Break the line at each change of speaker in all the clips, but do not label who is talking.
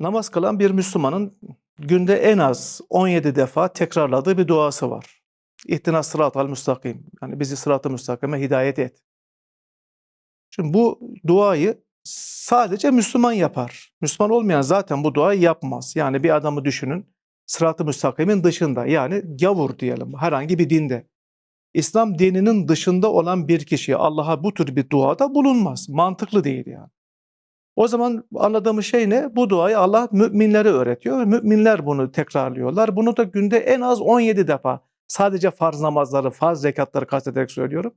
namaz kılan bir Müslümanın günde en az 17 defa tekrarladığı bir duası var. İhtina sıratal müstakim. Yani bizi sırat-ı müstakime hidayet et. Şimdi bu duayı sadece Müslüman yapar. Müslüman olmayan zaten bu duayı yapmaz. Yani bir adamı düşünün sırat-ı müstakimin dışında yani gavur diyelim herhangi bir dinde. İslam dininin dışında olan bir kişi Allah'a bu tür bir duada bulunmaz. Mantıklı değil yani. O zaman anladığımız şey ne? Bu duayı Allah müminlere öğretiyor müminler bunu tekrarlıyorlar. Bunu da günde en az 17 defa sadece farz namazları, farz zekatları kastederek söylüyorum.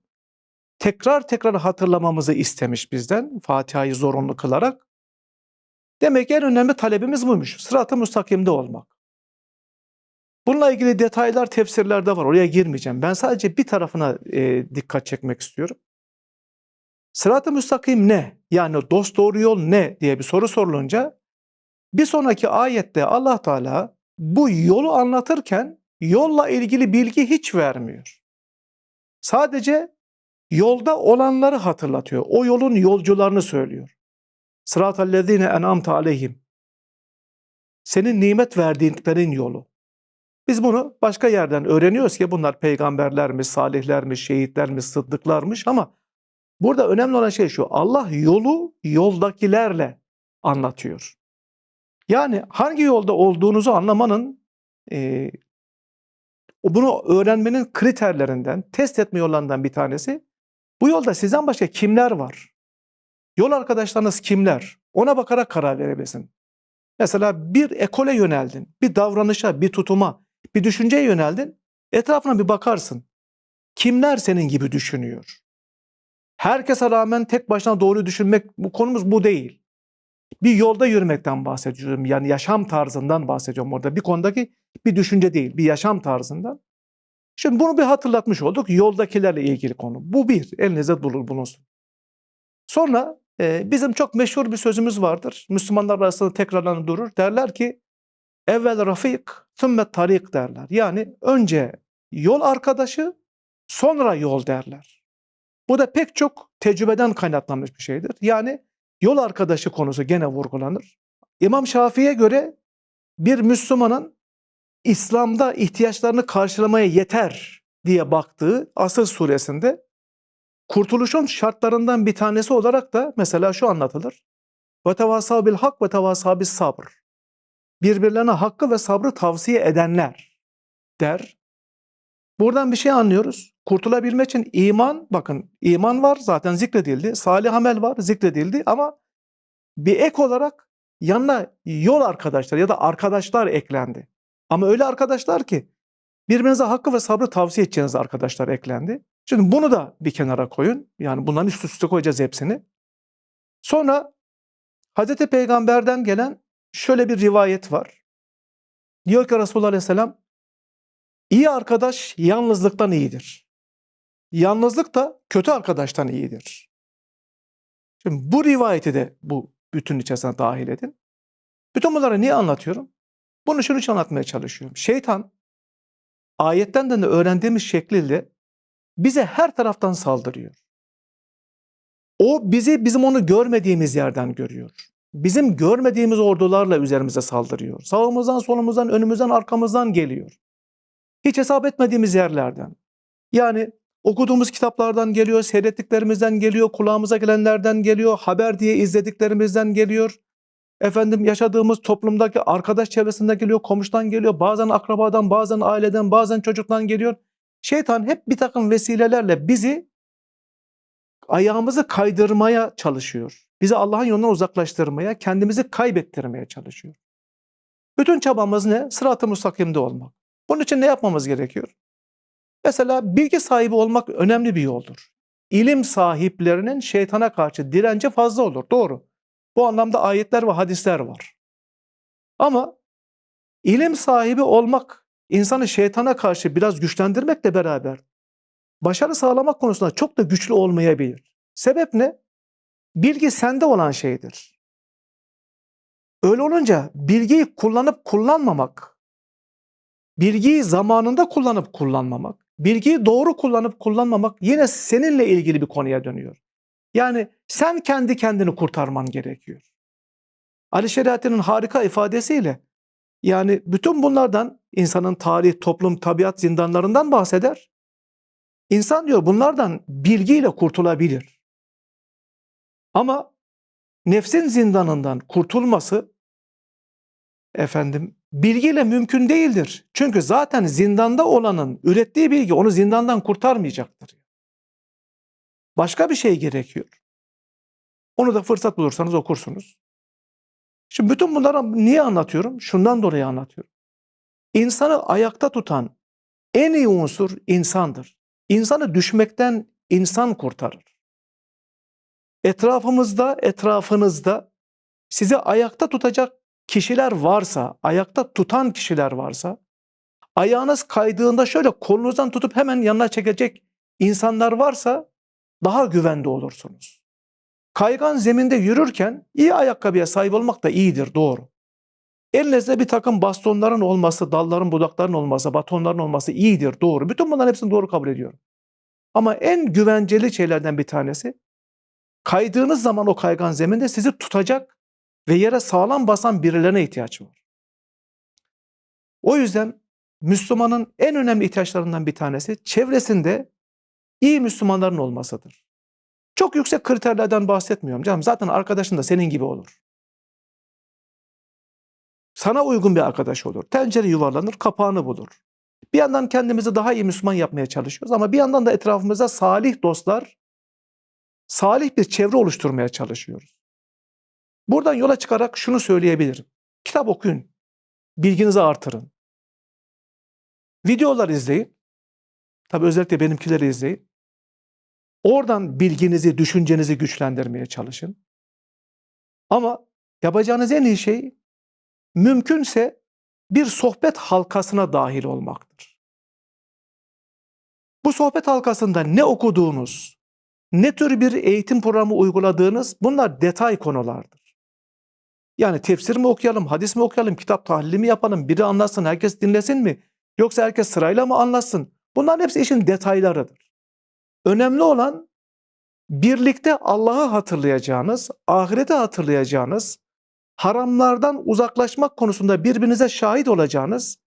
Tekrar tekrar hatırlamamızı istemiş bizden Fatiha'yı zorunlu kılarak. Demek ki en önemli talebimiz buymuş. Sırat-ı müstakimde olmak. Bununla ilgili detaylar tefsirlerde var. Oraya girmeyeceğim. Ben sadece bir tarafına e, dikkat çekmek istiyorum. Sırat-ı müstakim ne? Yani dost doğru yol ne diye bir soru sorulunca bir sonraki ayette Allah Teala bu yolu anlatırken yolla ilgili bilgi hiç vermiyor. Sadece yolda olanları hatırlatıyor. O yolun yolcularını söylüyor. Sıratallezine en'amte aleyhim. Senin nimet verdiğinlerin yolu. Biz bunu başka yerden öğreniyoruz ki bunlar peygamberlermiş, salihlermiş, şehitlermiş, sıddıklarmış ama burada önemli olan şey şu. Allah yolu yoldakilerle anlatıyor. Yani hangi yolda olduğunuzu anlamanın e, bunu öğrenmenin kriterlerinden, test etme yollarından bir tanesi bu yolda sizden başka kimler var? Yol arkadaşlarınız kimler? Ona bakarak karar verebilirsin. Mesela bir ekole yöneldin, bir davranışa, bir tutuma, bir düşünceye yöneldin. Etrafına bir bakarsın. Kimler senin gibi düşünüyor? Herkese rağmen tek başına doğru düşünmek bu konumuz bu değil. Bir yolda yürümekten bahsediyorum. Yani yaşam tarzından bahsediyorum orada. Bir konudaki bir düşünce değil, bir yaşam tarzından. Şimdi bunu bir hatırlatmış olduk. Yoldakilerle ilgili konu. Bu bir. Elinizde bulur bulunsun. Sonra e, bizim çok meşhur bir sözümüz vardır. Müslümanlar arasında tekrarlanır durur. Derler ki evvel rafik, sümme tarik derler. Yani önce yol arkadaşı, sonra yol derler. Bu da pek çok tecrübeden kaynaklanmış bir şeydir. Yani yol arkadaşı konusu gene vurgulanır. İmam Şafii'ye göre bir Müslümanın İslam'da ihtiyaçlarını karşılamaya yeter diye baktığı Asır suresinde kurtuluşun şartlarından bir tanesi olarak da mesela şu anlatılır. Ve tevasav hak ve tevasav sabr. Birbirlerine hakkı ve sabrı tavsiye edenler der. Buradan bir şey anlıyoruz. Kurtulabilmek için iman, bakın iman var zaten zikredildi. Salih amel var zikredildi ama bir ek olarak yanına yol arkadaşlar ya da arkadaşlar eklendi. Ama öyle arkadaşlar ki birbirinize hakkı ve sabrı tavsiye edeceğiniz arkadaşlar eklendi. Şimdi bunu da bir kenara koyun. Yani bunların üst üste koyacağız hepsini. Sonra Hazreti Peygamber'den gelen şöyle bir rivayet var. Diyor ki Resulullah Aleyhisselam iyi arkadaş yalnızlıktan iyidir. Yalnızlık da kötü arkadaştan iyidir. Şimdi bu rivayeti de bu bütün içerisine dahil edin. Bütün bunları niye anlatıyorum? Bunu şunu için anlatmaya çalışıyorum. Şeytan ayetten de öğrendiğimiz şekliyle bize her taraftan saldırıyor. O bizi bizim onu görmediğimiz yerden görüyor. Bizim görmediğimiz ordularla üzerimize saldırıyor. Sağımızdan, solumuzdan, önümüzden, arkamızdan geliyor. Hiç hesap etmediğimiz yerlerden. Yani okuduğumuz kitaplardan geliyor, seyrettiklerimizden geliyor, kulağımıza gelenlerden geliyor, haber diye izlediklerimizden geliyor. Efendim yaşadığımız toplumdaki arkadaş çevresinde geliyor, komşudan geliyor, bazen akrabadan, bazen aileden, bazen çocuktan geliyor. Şeytan hep bir takım vesilelerle bizi ayağımızı kaydırmaya çalışıyor. Bizi Allah'ın yolundan uzaklaştırmaya, kendimizi kaybettirmeye çalışıyor. Bütün çabamız ne? Sırat-ı müstakimde olmak. Bunun için ne yapmamız gerekiyor? Mesela bilgi sahibi olmak önemli bir yoldur. İlim sahiplerinin şeytana karşı direnci fazla olur. Doğru. Bu anlamda ayetler ve hadisler var. Ama ilim sahibi olmak insanı şeytana karşı biraz güçlendirmekle beraber başarı sağlamak konusunda çok da güçlü olmayabilir. Sebep ne? Bilgi sende olan şeydir. Öyle olunca bilgiyi kullanıp kullanmamak, bilgiyi zamanında kullanıp kullanmamak, bilgiyi doğru kullanıp kullanmamak yine seninle ilgili bir konuya dönüyor. Yani sen kendi kendini kurtarman gerekiyor. Ali Şeriat'ın harika ifadesiyle yani bütün bunlardan insanın tarih, toplum, tabiat zindanlarından bahseder. İnsan diyor bunlardan bilgiyle kurtulabilir. Ama nefsin zindanından kurtulması efendim bilgiyle mümkün değildir. Çünkü zaten zindanda olanın ürettiği bilgi onu zindandan kurtarmayacaktır. Başka bir şey gerekiyor. Onu da fırsat bulursanız okursunuz. Şimdi bütün bunları niye anlatıyorum? Şundan dolayı anlatıyorum. İnsanı ayakta tutan en iyi unsur insandır. İnsanı düşmekten insan kurtarır. Etrafımızda, etrafınızda sizi ayakta tutacak kişiler varsa, ayakta tutan kişiler varsa, ayağınız kaydığında şöyle kolunuzdan tutup hemen yanına çekecek insanlar varsa daha güvende olursunuz. Kaygan zeminde yürürken iyi ayakkabıya sahip olmak da iyidir, doğru. Elinizde bir takım bastonların olması, dalların, budakların olması, batonların olması iyidir, doğru. Bütün bunların hepsini doğru kabul ediyorum. Ama en güvenceli şeylerden bir tanesi, kaydığınız zaman o kaygan zeminde sizi tutacak ve yere sağlam basan birilerine ihtiyaç var. O yüzden Müslümanın en önemli ihtiyaçlarından bir tanesi çevresinde iyi Müslümanların olmasıdır. Çok yüksek kriterlerden bahsetmiyorum canım. Zaten arkadaşın da senin gibi olur. Sana uygun bir arkadaş olur. Tencere yuvarlanır, kapağını bulur. Bir yandan kendimizi daha iyi Müslüman yapmaya çalışıyoruz ama bir yandan da etrafımızda salih dostlar, salih bir çevre oluşturmaya çalışıyoruz. Buradan yola çıkarak şunu söyleyebilirim. Kitap okuyun. Bilginizi artırın. Videolar izleyin. Tabi özellikle benimkileri izleyin. Oradan bilginizi, düşüncenizi güçlendirmeye çalışın. Ama yapacağınız en iyi şey mümkünse bir sohbet halkasına dahil olmaktır. Bu sohbet halkasında ne okuduğunuz, ne tür bir eğitim programı uyguladığınız bunlar detay konulardır. Yani tefsir mi okuyalım, hadis mi okuyalım, kitap tahlili mi yapalım, biri anlatsın, herkes dinlesin mi? Yoksa herkes sırayla mı anlatsın? Bunların hepsi işin detaylarıdır. Önemli olan birlikte Allah'ı hatırlayacağınız, ahireti hatırlayacağınız, haramlardan uzaklaşmak konusunda birbirinize şahit olacağınız,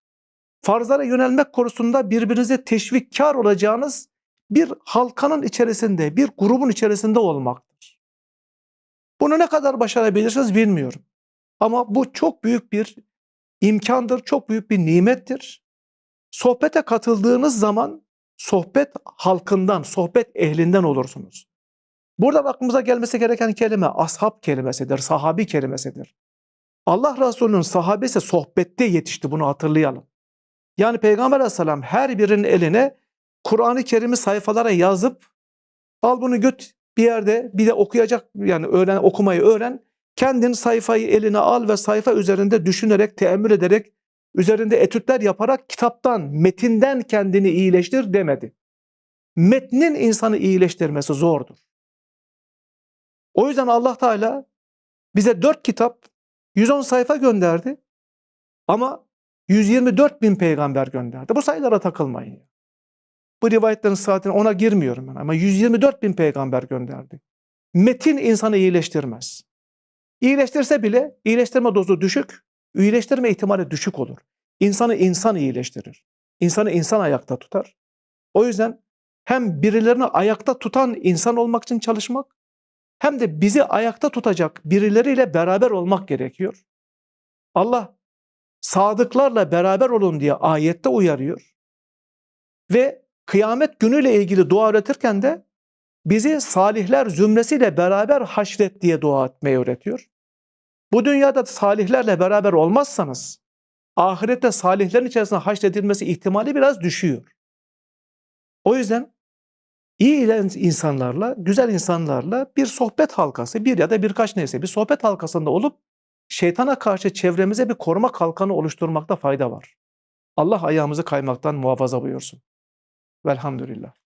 farzlara yönelmek konusunda birbirinize teşvikkar olacağınız bir halkanın içerisinde, bir grubun içerisinde olmaktır. Bunu ne kadar başarabilirsiniz bilmiyorum. Ama bu çok büyük bir imkandır, çok büyük bir nimettir. Sohbete katıldığınız zaman sohbet halkından, sohbet ehlinden olursunuz. Burada aklımıza gelmesi gereken kelime ashab kelimesidir, sahabi kelimesidir. Allah Resulü'nün sahabesi sohbette yetişti bunu hatırlayalım. Yani Peygamber Aleyhisselam her birinin eline Kur'an-ı Kerim'i sayfalara yazıp al bunu göt bir yerde bir de okuyacak yani öğren okumayı öğren. Kendin sayfayı eline al ve sayfa üzerinde düşünerek, teemmül ederek, üzerinde etütler yaparak kitaptan, metinden kendini iyileştir demedi. Metnin insanı iyileştirmesi zordur. O yüzden Allah Teala bize dört kitap, 110 sayfa gönderdi. Ama 124 bin peygamber gönderdi. Bu sayılara takılmayın. Bu rivayetlerin saatine ona girmiyorum ben ama 124 bin peygamber gönderdi. Metin insanı iyileştirmez. İyileştirse bile iyileştirme dozu düşük, iyileştirme ihtimali düşük olur. İnsanı insan iyileştirir. İnsanı insan ayakta tutar. O yüzden hem birilerini ayakta tutan insan olmak için çalışmak, hem de bizi ayakta tutacak birileriyle beraber olmak gerekiyor. Allah sadıklarla beraber olun diye ayette uyarıyor. Ve kıyamet günüyle ilgili dua öğretirken de bizi salihler zümresiyle beraber haşret diye dua etmeyi öğretiyor. Bu dünyada salihlerle beraber olmazsanız ahirette salihlerin içerisinde haşredilmesi ihtimali biraz düşüyor. O yüzden iyi insanlarla, güzel insanlarla bir sohbet halkası, bir ya da birkaç neyse bir sohbet halkasında olup şeytana karşı çevremize bir koruma kalkanı oluşturmakta fayda var. Allah ayağımızı kaymaktan muhafaza buyursun. Velhamdülillah.